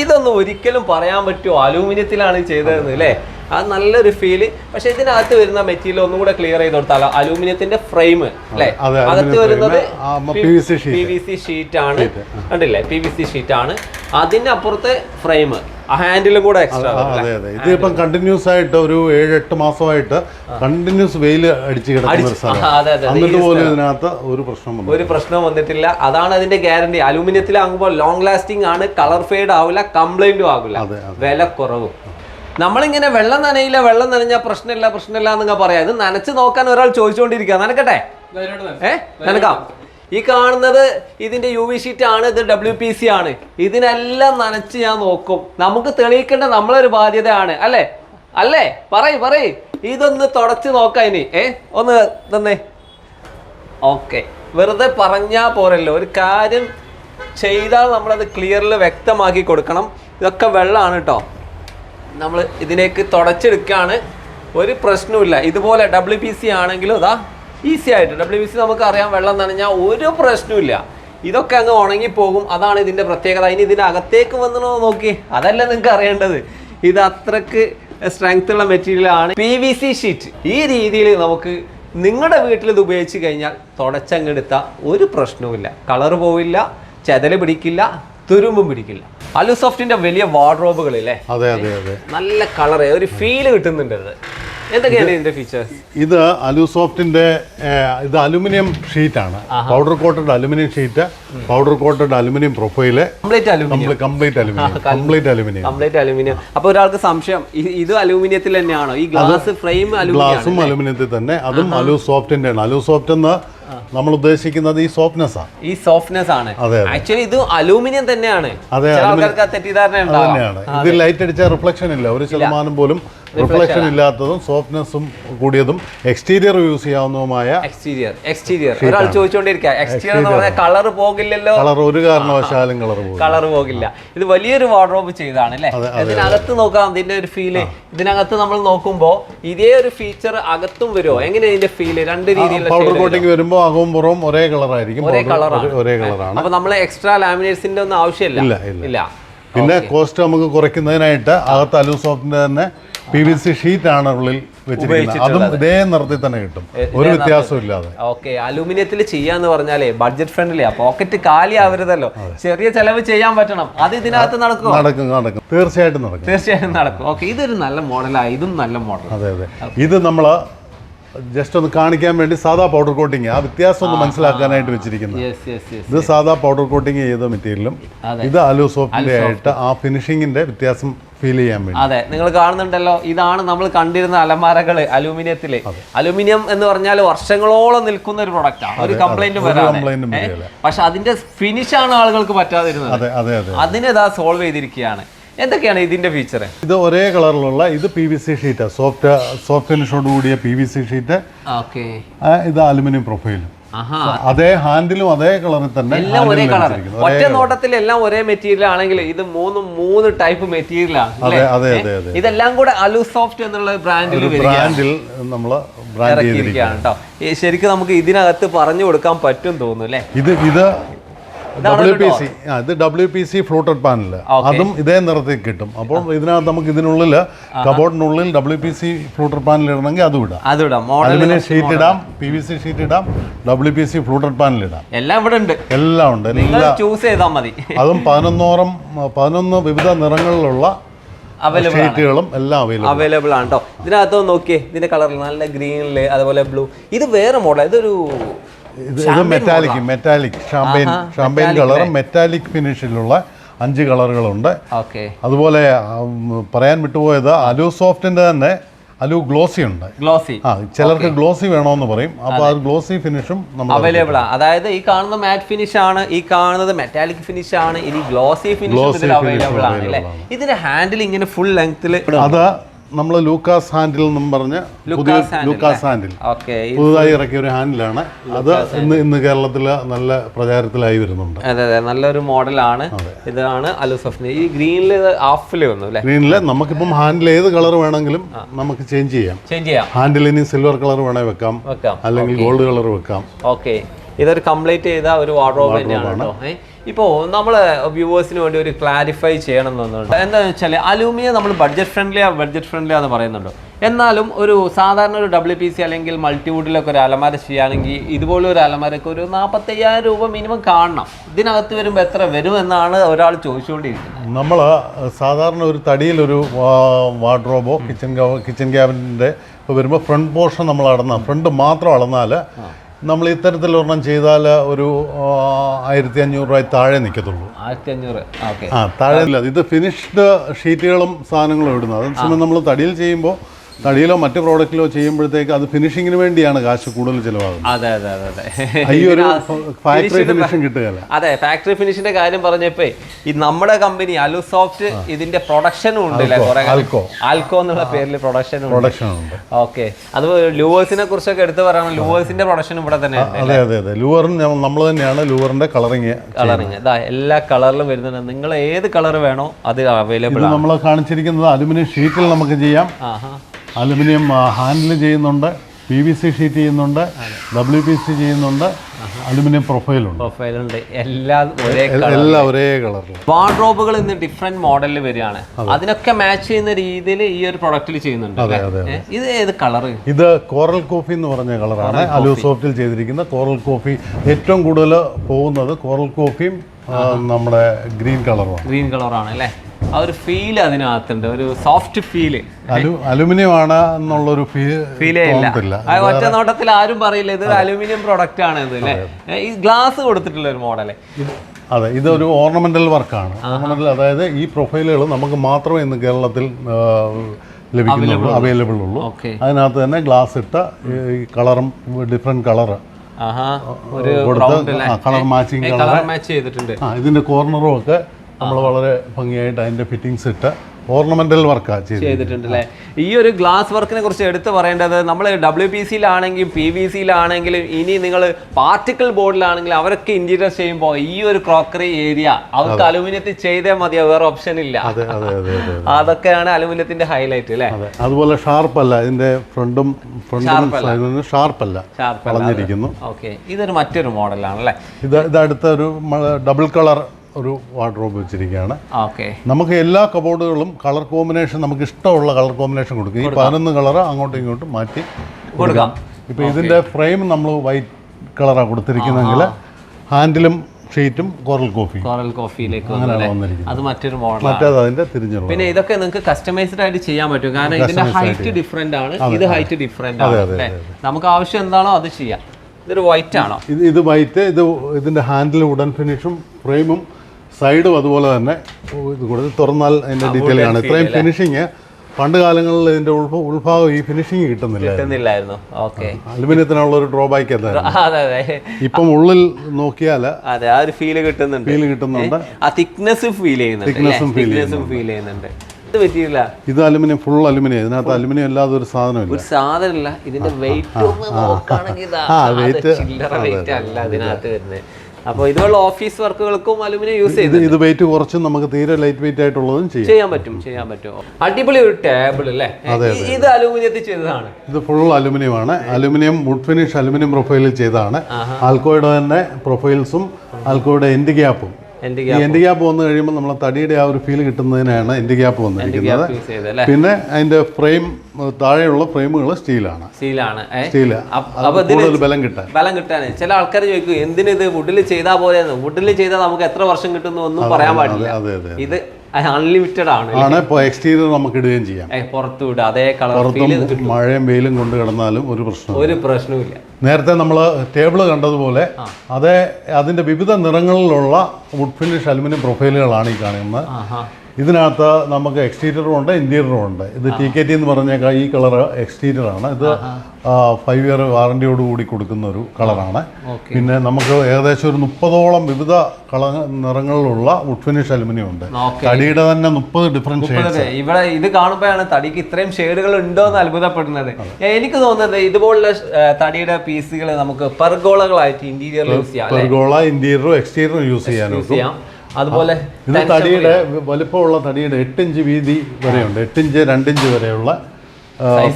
ഇതൊന്നും ഒരിക്കലും പറയാൻ പറ്റുമോ? അലൂമിനിയത്തിലാണ് ചെയ്തതെന്ന് അല്ലേ? അത് നല്ലൊരു ഫീൽ പക്ഷെ ഇതിനകത്ത് വരുന്ന മെറ്റീരിയൽ ഒന്നും കൂടെ ക്ലിയർ ചെയ്ത് കൊടുത്താൽ അലൂമിനിയത്തിന്റെ ഫ്രെയിം അല്ലേ അകത്ത് വരുന്നത്. പി വി സി ഷീറ്റ് ആണ്. കണ്ടില്ലേ? പി വി സി ഷീറ്റ് ആണ്. അതിനപ്പുറത്തെ അപ്പുറത്തെ ഫ്രെയിം ഹാൻഡിലും കൂടെ എക്സ്ട്രാ അതെ അതെ. ഇതിപ്പം കണ്ടിന്യൂസ് ആയിട്ട് ഒരു ഏഴ് എട്ട് മാസമായിട്ട് കണ്ടിന്യൂസ് വെയിൽ അടിച്ച് കിടക്കുന്ന ഒരു സ്ഥലം അതെ അതെ എന്നിട്ട് പോലും ഇതിനകത്ത് ഒരു പ്രശ്നം ഒരു പ്രശ്നം വന്നിട്ടില്ല. അതാണ് അതിന്റെ ഗ്യാരണ്ടി അലൂമിനിയത്തിലാകുമ്പോൾ ലോങ് ലാസ്റ്റിംഗ് ആണ്. കളർ ഫെയ്ഡ് ആവില്ല കംപ്ലൈന്റും ആകില്ല വില കുറവും. നമ്മളിങ്ങനെ വെള്ളം നനയില്ല വെള്ളം നനഞ്ഞാൽ പ്രശ്നമില്ല പ്രശ്നമില്ല എന്നൊക്കെ പറയാം. ഇത് നനച്ച് നോക്കാൻ ഒരാൾ ചോദിച്ചുകൊണ്ടിരിക്കുക നനക്കട്ടെ? ഏ? നനക്കാം. ഈ കാണുന്നത് ഇതിന്റെ യു വി ഷീറ്റ് ആണ് ഇത് ഡബ്ല്യു പി സി ആണ്. ഇതിനെല്ലാം നനച്ച് ഞാൻ നോക്കും. നമുക്ക് തെളിയിക്കേണ്ട നമ്മളൊരു ബാധ്യതയാണ്. അല്ലേ? അല്ലേ? പറയ് പറയ്. ഇതൊന്ന് തുടച്ച് നോക്കാം ഇനി ഏ? ഒന്ന് തന്നേ. ഓക്കെ. വെറുതെ പറഞ്ഞാൽ പോരല്ലോ. ഒരു കാര്യം ചെയ്താൽ നമ്മളത് ക്ലിയറിൽ വ്യക്തമാക്കി കൊടുക്കണം. ഇതൊക്കെ വെള്ളമാണ് കേട്ടോ നമ്മൾ ഇതിലേക്ക് തുടച്ചെടുക്കുകയാണ് ഒരു പ്രശ്നവുമില്ല. ഇതുപോലെ ഡബ്ല്യു പി സി ആണെങ്കിലും അതാ ഈസി ആയിട്ട്. ഡബ്ല്യു പി സി നമുക്ക് അറിയാം വെള്ളം നനഞ്ഞാൽ ഒരു പ്രശ്നവുമില്ല. ഇതൊക്കെ അങ്ങ് ഉണങ്ങിപ്പോകും. അതാണ് ഇതിന്റെ പ്രത്യേകത. ഇനി ഇതിന്റെ അകത്തേക്ക് വന്നു നോക്കി. അതല്ല നിങ്ങൾക്ക് അറിയേണ്ടത്. ഇത് അത്രയ്ക്ക് സ്ട്രെങ്ത് ഉള്ള മെറ്റീരിയലാണ് പി വി സി ഷീറ്റ് ഈ രീതിയിൽ നമുക്ക് നിങ്ങളുടെ വീട്ടിൽ ഇത് ഉപയോഗിച്ച് കഴിഞ്ഞാൽ തുടച്ചങ്ങെടുത്ത ഒരു പ്രശ്നവുമില്ല. കളർ പോവില്ല. ചെതൽ പിടിക്കില്ല. തുരുമ്പും പിടിക്കില്ല. അലുസോഫ്റ്റിന്റെ വലിയ വാർഡ്രോബുകളില്ലേ അതെ അതെ അതെ. നല്ല കളറ് ഒരു ഫീൽ കിട്ടുന്നുണ്ട് ഇത് എന്തൊക്കെയാണ് ഇതിന്റെ ഫീച്ചേഴ്സ് ഇത് അലുസോഫ്റ്റിന്റെ ഇത് aluminium ഷീറ്റാണ്. Powder coated aluminium sheet powder coated aluminium profile complete aluminium. Complete aluminium. Complete aluminium. Complete aluminium. അപ്പൊ ഒരാൾക്ക് സംശയം ഇത് അലുമിനിയത്തിൽ തന്നെയാണോ? ഈ ഗ്ലാസ് ഫ്രെയിം ഗ്ലാസും അലുമിനിയത്തിൽ തന്നെ. അതും അലുസോഫ്റ്റിന്റെ ആണ് അലുസോഫ്റ്റ് എന്ന് നമ്മൾ ഉദ്ദേശിക്കുന്നത് ഈ സോഫ്റ്റ്നെസ് ആണ് ഈ സോഫ്റ്റ്നെസ് ആണ്. ആക്ച്വലി ഇത് അലൂമിനിയം തന്നെയാണ്. അതെ, തെറ്റിദ്ധാരണ തന്നെയാണ്. ഇത് ലൈറ്റ് അടിച്ച റിഫ്ലക്ഷൻ ഇല്ല. ഒരു ശതമാനം പോലും റിഫ്ലക്ഷൻ ഇല്ലാത്തതും സോഫ്റ്റ്നെസ്സും കൂടിയതും എക്സ്റ്റീരിയർ യൂസ് ചെയ്യാവുന്നതുമായ എക്സ്റ്റീരിയർ എക്സ്റ്റീരിയർ ഒരാൾ ചോദിച്ചുകൊണ്ടിരിക്കുക എക്സ്റ്റീരിയർ എന്ന് പറഞ്ഞാൽ കളർ പോകില്ലല്ലോ. കളർ ഒരു കാരണവശാലും കളർ കളർ പോകില്ല. ഇത് വലിയൊരു വാർഡ്രോബ് ചെയ്താണ് അല്ലേ? ഇതിനകത്ത് നോക്കാം ഇതിന്റെ ഒരു ഫീൽ ഇതിനകത്ത് നമ്മൾ നോക്കുമ്പോൾ ഇതേ ഒരു ഫീച്ചർ അകത്തും വരുമോ എങ്ങനെ ഇതിന്റെ ഫീൽ രണ്ട് രീതിയിൽ പൗഡർ കോട്ടിംഗ് വരുമ്പോൾ അകവും പുറവും ഒരേ കളറായിരിക്കും ഒരേ കളറാണ് ഒരേ കളറാണ് അപ്പൊ നമ്മൾ എക്സ്ട്രാ ലാമിനേറ്റ്സിന്റെ ഒന്നും ആവശ്യമില്ല. ഇല്ല പിന്നെ കോസ്റ്റ് നമുക്ക് കുറയ്ക്കുന്നതിനായിട്ട് അകത്ത് അലൂസോഫ്റ്റിന്റെ തന്നെ പി വി സി ഷീറ്റ് ആണ് ഉള്ളിൽ വെച്ചിരിക്കുന്നത്. അതും ഇതേ നിറത്തിൽ തന്നെ കിട്ടും. ഒരു വ്യത്യാസവും ഇല്ലാതെ ഓക്കെ അലൂമിനിയത്തിൽ ചെയ്യാന്ന് പറഞ്ഞാലേ ബഡ്ജറ്റ് ഫ്രണ്ട്ലിയാ പോക്കറ്റ് കാലിയാവരുതല്ലോ. ചെറിയ ചെലവ് ചെയ്യാൻ പറ്റണം. അത് ഇതിനകത്ത് നടക്കും നടക്കും നടക്കും. തീർച്ചയായിട്ടും നടക്കും. തീർച്ചയായിട്ടും നടക്കും. ഓക്കെ ഇതൊരു നല്ല മോഡലാണ് ഇതും നല്ല മോഡൽ അതെ അതെ. ഇത് നമ്മൾ ജസ്റ്റ് ഒന്ന് കാണിക്കാൻ വേണ്ടി സാധാ പൗഡർ കോട്ടിങ് ആ. വ്യത്യാസം ഒന്ന് മനസ്സിലാക്കാനായിട്ട് വെച്ചിരിക്കുന്നു ഇത് സാധാ പൗഡർ കോട്ടിങ് ചെയ്ത മെറ്റീരിയലും ഇത് ഇത് അലുസോഫ്റ്റിന്റെ ആയിട്ട് ആ ഫിനിഷിങ്ങിന്റെ വ്യത്യാസം ഫീൽ ചെയ്യാൻ വേണ്ടി. അതെ നിങ്ങൾ കാണുന്നുണ്ടല്ലോ ഇതാണ് നമ്മൾ കണ്ടിരുന്ന അലമാരകൾ അലൂമിനിയത്തിൽ. അലൂമിനിയം എന്ന് പറഞ്ഞാൽ വർഷങ്ങളോളം നിൽക്കുന്ന ഒരു പ്രൊഡക്റ്റാണ് ഒരു കംപ്ലൈന്റും വരാതെ. പക്ഷെ അതിന്റെ ഫിനിഷ് ആണ് ആളുകൾക്ക് പറ്റാതിരുന്നത്. അതിനെ ഇതാ സോൾവ് ചെയ്തിരിക്കുകയാണ്. എന്തൊക്കെയാണ് ഇതിന്റെ ഫീച്ചർ ഇത് ഒരേ കളറിലുള്ള ഇത് P V C sheet soft soft ഫിനിഷോട് കൂടിയ P V C sheet okay ഇത് അലുമിനിയം പ്രൊഫൈലും അതേ ഹാൻഡിലും അതേ കളറിൽ തന്നെ എല്ലാം ഒരേ കളർ. ഒറ്റ നോട്ടത്തിൽ എല്ലാം ഒരേ മെറ്റീരിയൽ ആണെങ്കിൽ ഇത് മൂന്നും മൂന്ന് ടൈപ്പ് മെറ്റീരിയലാണ് ഇതെല്ലാം കൂടെ അലു സോഫ്റ്റ് എന്നുള്ള ബ്രാൻഡിൽ ബ്രാൻഡിൽ നമ്മൾ ഇറക്കിയിരിക്കുകയാണ് കേട്ടോ ശരിക്കും നമുക്ക് ഇതിനകത്ത് പറഞ്ഞു കൊടുക്കാൻ പറ്റും തോന്നുന്നു അല്ലേ? ഇത് ഇത് ഡബ്ല്യു പി സി ഇത് W P C fluted panel അതും ഇതേ നിറത്തിൽ കിട്ടും. അപ്പോൾ ഇതിനകത്ത് നമുക്ക് ഇതിനുള്ളിൽ കബോർഡിനുള്ളിൽ W P C fluted panel ഇടണമെങ്കിൽ അതും ഇടാം. അതിടാം അലുമിനിയം ഷീറ്റ് ഇടാം. പി വി സി ഷീറ്റ് ഇടാം. W P C fluted panel ഇടാം. എല്ലാം ഇവിടെ ഉണ്ട്. എല്ലാം ഉണ്ട്. ചൂസ് ചെയ്താൽ മതി. അതും പതിനൊന്നോളം പതിനൊന്ന് വിവിധ നിറങ്ങളിലുള്ള അവൈലബിൾ എല്ലാം അവൈലബിൾ ആണ്. കേട്ടോ ഇതിനകത്ത് നോക്കിയേ. ഇതിന്റെ കളറിൽ നല്ല ഗ്രീനിൽ അതുപോലെ ബ്ലൂ ഇത് വേറെ മോഡൽ ഇതൊരു ഇത് metallic metallic champagne champagne colour metallic ഫിനിഷിലുള്ള അഞ്ച് കളറുകളുണ്ട് ഓക്കെ അതുപോലെ പറയാൻ വിട്ടുപോയത് അലു സോഫ്റ്റിന്റെ തന്നെ അലു ഗ്ലോസി ഉണ്ട്. ഗ്ലോസി. ആ ചിലർക്ക് ഗ്ലോസി വേണമെന്ന് പറയും. അപ്പോൾ ആ ഗ്ലോസി ഫിനിഷും നമ്മൾ അവൈലബിൾ ആണ്. അതായത് ഈ കാണുന്ന മാറ്റ് ഫിനിഷ് ആണ് ഈ കാണുന്നത് മെറ്റാലിക് ഫിനിഷ് ആണ് ഇനി ഗ്ലോസി ഫിനിഷ് അവൈലബിൾ ആണ് അല്ലേ? ഇതിന്റെ ഹാൻഡിൽ ഇങ്ങനെ ഫുൾ ലെങ്ത്തിൽ അത് നമ്മൾ ലൂക്കാസ് ഹാൻഡിൽ എന്നും പറഞ്ഞ് ലൂക്കാസ് ഹാൻഡിൽ പുതുതായി ഇറക്കിയ ഒരു ഹാൻഡിലാണ്. അത് ഇന്ന് ഇന്ന് കേരളത്തിൽ നല്ല പ്രചാരത്തിലായി വരുന്നുണ്ട്. അതെ അതെ നല്ലൊരു മോഡലാണ്. ഇതാണ് അലുസഫ്ന്. ഈ ഗ്രീനിൽ ഹാഫിൽ വന്നു അല്ലേ? ഗ്രീനിൽ നമുക്കിപ്പം ഹാൻഡിൽ ഏത് കളർ വേണമെങ്കിലും നമുക്ക് ചേഞ്ച് ചെയ്യാം. ചേഞ്ച് ചെയ്യാം. ഹാൻഡിൽ ഇനി സിൽവർ കളർ വേണേ വെക്കാം. അല്ലെങ്കിൽ ഗോൾഡ് കളർ വെക്കാം. ഓക്കെ. ഇതൊരു കംപ്ലീറ്റ് ചെയ്ത ഒരു വാർഡ്രോബ് തന്നെയാണ് കേട്ടോ. ഇപ്പോൾ നമ്മൾ വ്യൂവേഴ്സിന് വേണ്ടി ഒരു ക്ലാരിഫൈ ചെയ്യണം എന്നുണ്ട് എന്താണെന്ന് വെച്ചാൽ അലൂമിനിയം നമ്മൾ ബഡ്ജറ്റ് ഫ്രണ്ട്ലിയാ ബഡ്ജറ്റ് ഫ്രണ്ട്ലിയാ എന്ന് പറയുന്നുണ്ട്. എന്നാലും ഒരു സാധാരണ ഒരു ഡബ്ല്യു പി സി അല്ലെങ്കിൽ മൾട്ടിവുഡിലൊക്കെ ഒരു അലമാര ചെയ്യുകയാണെങ്കിൽ ഇതുപോലെ ഒരു അലമാരക്ക് ഒരു നാൽപ്പത്തയ്യായിരം രൂപ മിനിമം കാണണം. ഇതിനകത്ത് വരുമ്പോൾ എത്ര വരും എന്നാണ് ഒരാൾ ചോദിച്ചുകൊണ്ടിരിക്കുന്നത്. നമ്മൾ സാധാരണ ഒരു തടിയിലൊരു വാർഡ്രോബോ കിച്ചൺ കിച്ചൺ ക്യാബിന്റെ വരുമ്പോൾ ഫ്രണ്ട് പോർഷൻ നമ്മൾ അളന്ന ഫ്രണ്ട് മാത്രം അളന്നാൽ നമ്മൾ ഇത്തരത്തിൽ ഒരെണ്ണം ചെയ്താൽ ഒരു ആയിരത്തി അഞ്ഞൂറ് രൂപ താഴെ നിൽക്കത്തുള്ളൂ. ആയിരത്തി അഞ്ഞൂറ് ഓക്കെ. ആ താഴെ. ഇത് ഫിനിഷ്ഡ് ഷീറ്റുകളും സാധനങ്ങളും ഇടുന്നത്. അതേസമയം നമ്മൾ തടിയിൽ ചെയ്യുമ്പോൾ തടിയിലോ മറ്റു പ്രോഡക്റ്റിലോ ചെയ്യുമ്പോഴത്തേക്ക് അത് ഫിനിഷിങ്ങിന് വേണ്ടിയാണ് കാശ് കൂടുതൽ ചിലവാകുന്നത്. അതെ അതെ അതെ അതെ. ഈ ഒരു ഇതിന് ഫാക്ടറി കിട്ടുകയല്ല. അതെ ഫാക്ടറി ഫിനിഷിന്റെ കാര്യം പറഞ്ഞപ്പോ ഈ നമ്മുടെ കമ്പനി അലുസോഫ്റ്റ് ഇതിന്റെ പ്രൊഡക്ഷനും ഉണ്ട് ആൽക്കോ. ആൽക്കോ എന്നുള്ള പേരിൽ പ്രൊഡക്ഷൻ പ്രൊഡക്ഷൻ ഉണ്ട്. ഓക്കെ അത് ലൂവേഴ്സിനെ കുറിച്ചൊക്കെ എടുത്തു പറയണം ലൂവേഴ്സിന്റെ പ്രൊഡക്ഷൻ ഇവിടെ തന്നെ അതെ അതെ അതെ. ലൂവറും നമ്മൾ തന്നെയാണ് ലൂവറിന്റെ കളറിങ് കളറിങ് അതാ എല്ലാ കളറിലും വരുന്നുണ്ട്. നിങ്ങൾ ഏത് കളർ വേണോ അത് അവൈലബിൾ നമ്മൾ കാണിച്ചിരിക്കുന്നത് അലുമിനിയം ഷീറ്റിൽ നമുക്ക് ചെയ്യാം. അലുമിനിയം ഹാൻഡിൽ ചെയ്യുന്നുണ്ട് പി വി സി ഷീറ്റ് ചെയ്യുന്നുണ്ട് ഡബ്ല്യു പി സി ചെയ്യുന്നുണ്ട് അലുമിനിയം പ്രൊഫൈലുണ്ട് പ്രൊഫൈലുണ്ട് എല്ലാം ഒരേ കളർ എല്ലാം ഒരേ കളറിൽ വാർഡ്രോബുകൾ ഇന്ന് ഡിഫറെന്റ് മോഡലിൽ വരികയാണ്. അതിനൊക്കെ മാച്ച് ചെയ്യുന്ന രീതിയിൽ ഈ ഒരു പ്രൊഡക്റ്റിൽ ചെയ്യുന്നുണ്ട് ഇത് ഏത് കളർ ഇത് കോറൽ കോഫി എന്ന് പറഞ്ഞ കളറാണ് അലു സോഫ്റ്റിൽ ചെയ്തിരിക്കുന്ന കോറൽ കോഫി ഏറ്റവും കൂടുതൽ പോകുന്നത് കോറൽ കോഫിയും നമ്മുടെ ഗ്രീൻ കളറുമാണ് ഗ്രീൻ കളറാണ് അല്ലേ? ആ ഒരു ഫീൽ അതിനകത്തുണ്ട് ഒരു സോഫ്റ്റ് ഫീൽ അലു അലുമിനിയം ആണ് എന്നുള്ളൊരു ഫീലേ ഇല്ല ഒറ്റ നോട്ടത്തിൽ ആരും പറയില്ല ഇത് അലുമിനിയം പ്രൊഡക്റ്റ് ആണ് ഇത് അല്ലേ? ഈ ഗ്ലാസ് കൊടുത്തിട്ടുള്ള ഒരു മോഡൽ അതെ ഇതൊരു ഓർണമെന്റൽ വർക്കാണ് ഓർണമെന്റൽ അതായത് ഈ പ്രൊഫൈലുകൾ നമുക്ക് മാത്രമേ ഇന്ന് കേരളത്തിൽ ലഭിക്കുന്നുള്ളൂ അവൈലബിൾ ഉള്ളൂ. അതിനകത്ത് തന്നെ ഗ്ലാസ് ഇട്ട ഈ കളറും ഡിഫറെന്റ് കൊടുത്ത് കളർ മാച്ചിങ് കളർ മാച്ച് ചെയ്തിട്ടുണ്ട്. ആ ഇതിന്റെ കോർണറും ഒക്കെ നമ്മൾ വളരെ ഭംഗിയായിട്ട് അതിന്റെ ഫിറ്റിങ്സ് ഇട്ട് ഓർണമെന്റൽ വർക്കാണ് ചെയ്തിട്ടുണ്ട് അല്ലേ ഈ ഒരു ഗ്ലാസ് വർക്കിനെ കുറിച്ച് എടുത്തു പറയേണ്ടത് നമ്മൾ ഡബ്ല്യു പി സിയിലാണെങ്കിലും പി വി സിയിലാണെങ്കിലും ഇനി നിങ്ങൾ പാർട്ടിക്കിൾ ബോർഡിലാണെങ്കിലും അവരൊക്കെ ഇന്റീരിയർ ചെയ്യുമ്പോൾ ഈ ഒരു ക്രോക്കറി ഏരിയ അവർക്ക് അലുമിനിയത്തിൽ ചെയ്തേ മതിയോ വേറെ ഓപ്ഷൻ ഇല്ല. അതെ അതെ അതെ അതെ <laughs> അതൊക്കെയാണ് അലുമിനിയത്തിന്റെ ഹൈലൈറ്റ് അല്ലേ അതെ. അതുപോലെ അല്ല ഇതിന്റെ ഫ്രണ്ടും ഫ്രണ്ടും ഷാർപ്പ് അല്ല ഷാർപ്പ് വളഞ്ഞിരിക്കുന്നു ഓക്കെ. ഇതൊരു മറ്റൊരു മോഡലാണ് അല്ലേ ഇത് ഇത് അടുത്ത ഒരു ഡബിൾ കളർ ഒരു വാർഡ്രോബ് വെച്ചിരിക്കുകയാണ്. ഓക്കെ. നമുക്ക് എല്ലാ കബോർഡുകളും കളർ കോമ്പിനേഷൻ നമുക്ക് ഇഷ്ടമുള്ള കളർ കോമ്പിനേഷൻ കൊടുക്കും. ഈ പതിനൊന്ന് കളർ അങ്ങോട്ടും ഇങ്ങോട്ടും മാറ്റി കൊടുക്കാം. ഇപ്പോൾ ഇതിന്റെ ഫ്രെയിം നമ്മൾ വൈറ്റ് കളറാണ് കൊടുത്തിരിക്കുന്നതെങ്കിൽ ഹാൻഡിലും ഷീറ്റും കോറൽ കോഫി കോറൽ കോഫിയിലേക്ക് അത് മറ്റൊരു മോഡൽ മറ്റേത് അതിന്റെ തിരിഞ്ഞുള്ള പിന്നെ ഇതൊക്കെ നിങ്ങൾക്ക് കസ്റ്റമൈസ്ഡ് ആയിട്ട് ചെയ്യാൻ പറ്റും. കാരണം ഇതിന്റെ ഹൈറ്റ് ഡിഫറെന്റ് ആണ്. ഇത് ഹൈറ്റ് ഡിഫറെന്റ് ആണ് നമുക്ക് ആവശ്യം എന്താണോ അത് ചെയ്യാം. ഇതൊരു വൈറ്റ് ആണോ? ഇത് ഇത് വൈറ്റ് ഇത് ഇതിന്റെ ഹാൻഡിൽ ഉടൻ ഫിനിഷും ഫ്രെയിമും സൈഡും അതുപോലെ തന്നെ. ഇത് കൂടുതൽ തുറന്നാൽ അതിന്റെ ഡീറ്റെയിൽ ആണ്. ഇത്രയും ഫിനിഷിങ് പണ്ട് കാലങ്ങളിൽ ഇതിന്റെ ഉൾഭ ഉൾഭാഗം ഈ ഫിനിഷിങ് കിട്ടുന്നില്ല കിട്ടുന്നില്ലായിരുന്നു. ഓക്കെ. അലുമിനിയത്തിനുള്ള ഒരു ഡ്രോബാക്ക് ഇപ്പം ഉള്ളിൽ നോക്കിയാൽ അതെ ആ ഒരു ഫീൽ കിട്ടുന്നുണ്ട്. ഫീൽ കിട്ടുന്നുണ്ട്. ആ തിക്നെസ് ഫീൽ ചെയ്യുന്നുണ്ട് തിക്നെസ്സും ഫീൽ ചെയ്യുന്നുണ്ട്. ഇത് പറ്റിയില്ല ഇത് അലുമിനിയം ഫുൾ അലുമിനിയം. ഇതിനകത്ത് അലുമിനിയം അല്ലാതെ ഒരു സാധനമില്ല. ഒരു സാധനമില്ല. ഇതിന്റെ വെയിറ്റ് വെയിറ്റ് അല്ല ഇതിനകത്ത് വരുന്നത്. അപ്പൊ ഇതുപോലുള്ള ഓഫീസ് വർക്കുകൾക്കും അലുമിനിയം യൂസ് ചെയ്ത് ഇത് ഇത് വെയിറ്റ് കുറച്ചും നമുക്ക് തീരെ ലൈറ്റ് വെയിറ്റ് ആയിട്ടുള്ളതും ചെയ്യാം. ചെയ്യാൻ പറ്റും ചെയ്യാൻ പറ്റും. അടിപൊളി ഒരു ടേബിൾ അല്ലേ? ഇത് അലുമിനിയത്തിൽ ചെയ്തതാണ്. ഇത് ഫുൾ അലുമിനിയം ആണ് അലുമിനിയം വുഡ് ഫിനിഷ് അലുമിനിയം പ്രൊഫൈലിൽ ചെയ്തതാണ് ആൽക്കോയുടെ തന്നെ പ്രൊഫൈൽസും ആൽക്കോയുടെ എൻഡ് ഗ്യാപ്പും എൻഡ് ഗ്യാപ്പ് വന്നു കഴിയുമ്പോൾ നമ്മൾ തടിയുടെ ആ ഒരു ഫീൽ കിട്ടുന്നതിനാണ് എന്റെ ഗ്യാപ്പ് വന്നിരിക്കുന്നത്. പിന്നെ അതിന്റെ ഫ്രെയിം താഴെയുള്ള ഫ്രെയിമുകൾ സ്റ്റീലാണ് സ്റ്റീലാണ് കൂടുതൽ ബലം കിട്ടാൻ. ബലം കിട്ടാൻ. ചില ആൾക്കാർ ചോദിക്കും എന്തിനു ഇത് വുഡിൽ ചെയ്താൽ പോലെ വുഡിൽ ചെയ്താൽ നമുക്ക് എത്ര വർഷം കിട്ടുന്നു ഒന്നും പറയാൻ പാടില്ല. ഇത് അൺലിമിറ്റഡ് ആണ്. എക്സ്റ്റീരിയർ നമുക്ക് ഇടുകയും ചെയ്യാം. പുറത്തു വിടുക അതേ കളർ മഴയും വെയിലും കൊണ്ട് കിടന്നാലും ഒരു പ്രശ്നം ഒരു പ്രശ്നവുമില്ല. നേരത്തെ നമ്മൾ ടേബിൾ കണ്ടതുപോലെ അതേ അതിന്റെ വിവിധ നിറങ്ങളിലുള്ള വുഡ് ഫിനിഷ് അലുമിനിയം പ്രൊഫൈലുകളാണ് ഈ കാണുന്നത്. ഇതിനകത്ത് നമുക്ക് എക്സ്റ്റീരിയറും ഉണ്ട് ഇന്റീരിയറും ഉണ്ട്. ഇത് ടി കെ ടി എന്ന് പറഞ്ഞ ഈ കളർ എക്സ്റ്റീരിയറാണ്. ഇത് ഫൈവ് ഇയർ വാറണ്ടിയോട് കൂടി കൊടുക്കുന്ന ഒരു കളറാണ് പിന്നെ നമുക്ക് ഏകദേശം ഒരു മുപ്പതോളം വിവിധ കള നിറങ്ങളിലുള്ള വുഡ് ഫിനിഷ് അലുമിനിയം ഉണ്ട്. തടിയുടെ തന്നെ മുപ്പത് ഡിഫറെന്റ് ഇവിടെ ഇത് കാണുമ്പോഴാണ് തടിക്ക് ഇത്രയും ഷെയ്ഡുകൾ ഉണ്ടോ എന്ന് അത്ഭുതപ്പെടുന്നത്. എനിക്ക് തോന്നുന്നത് ഇതുപോലുള്ള തടിയുടെ പീസുകൾ നമുക്ക് പെർഗോളകളായിട്ട് ഇന്റീരിയറിൽ യൂസ് ചെയ്യാം? പെർഗോള ഇന്റീരിയറും എക്സ്റ്റീരിയറും യൂസ് ചെയ്യാനും ചെയ്യാം. അതുപോലെ ഇത് തടിയുടെ വലിപ്പമുള്ള തടിയുടെ എട്ട് ഇഞ്ച് വീതി വരെയുണ്ട്. എട്ട് ഇഞ്ച് രണ്ട് ഇഞ്ച് വരെയുള്ള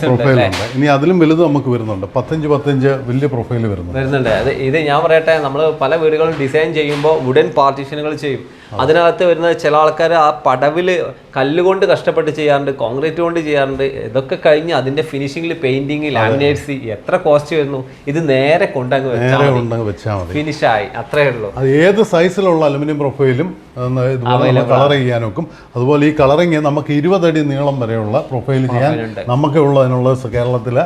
പ്രൊഫൈലുണ്ട് ഇനി അതിലും വലുത് നമുക്ക് വരുന്നുണ്ട്. പത്തഞ്ച് പത്തഞ്ച് വലിയ പ്രൊഫൈൽ വരുന്നുണ്ട്. വരുന്നുണ്ട്. അത് ഇത് ഞാൻ പറയട്ടെ നമ്മൾ പല വീടുകളും ഡിസൈൻ ചെയ്യുമ്പോൾ വുഡൻ പാർട്ടീഷനുകൾ ചെയ്യും. അതിനകത്ത് വരുന്ന ചില ആൾക്കാർ ആ പടവിൽ കല്ലുകൊണ്ട് കഷ്ടപ്പെട്ട് ചെയ്യാറുണ്ട് കോൺക്രീറ്റ് കൊണ്ട് ചെയ്യാറുണ്ട് ഇതൊക്കെ കഴിഞ്ഞ് അതിന്റെ ഫിനിഷിംഗിൽ പെയിന്റിങ് ലാമിനേറ്റ്സ് എത്ര കോസ്റ്റ് വരുന്നു? ഇത് നേരെ കൊണ്ടങ്ങ് വെച്ചാൽ മതി. ഫിനിഷായി അത്രേ ഉള്ളൂ. അത് ഏത് സൈസിലുള്ള അലുമിനിയം പ്രൊഫൈലും കളർ ചെയ്യാനൊക്കും അതുപോലെ ഈ കളറിങ് നമുക്ക് ഇരുപതടി നീളം വരെയുള്ള പ്രൊഫൈൽ ചെയ്യാൻ നമുക്ക് ഉള്ളതിനുള്ള കേരളത്തിലെ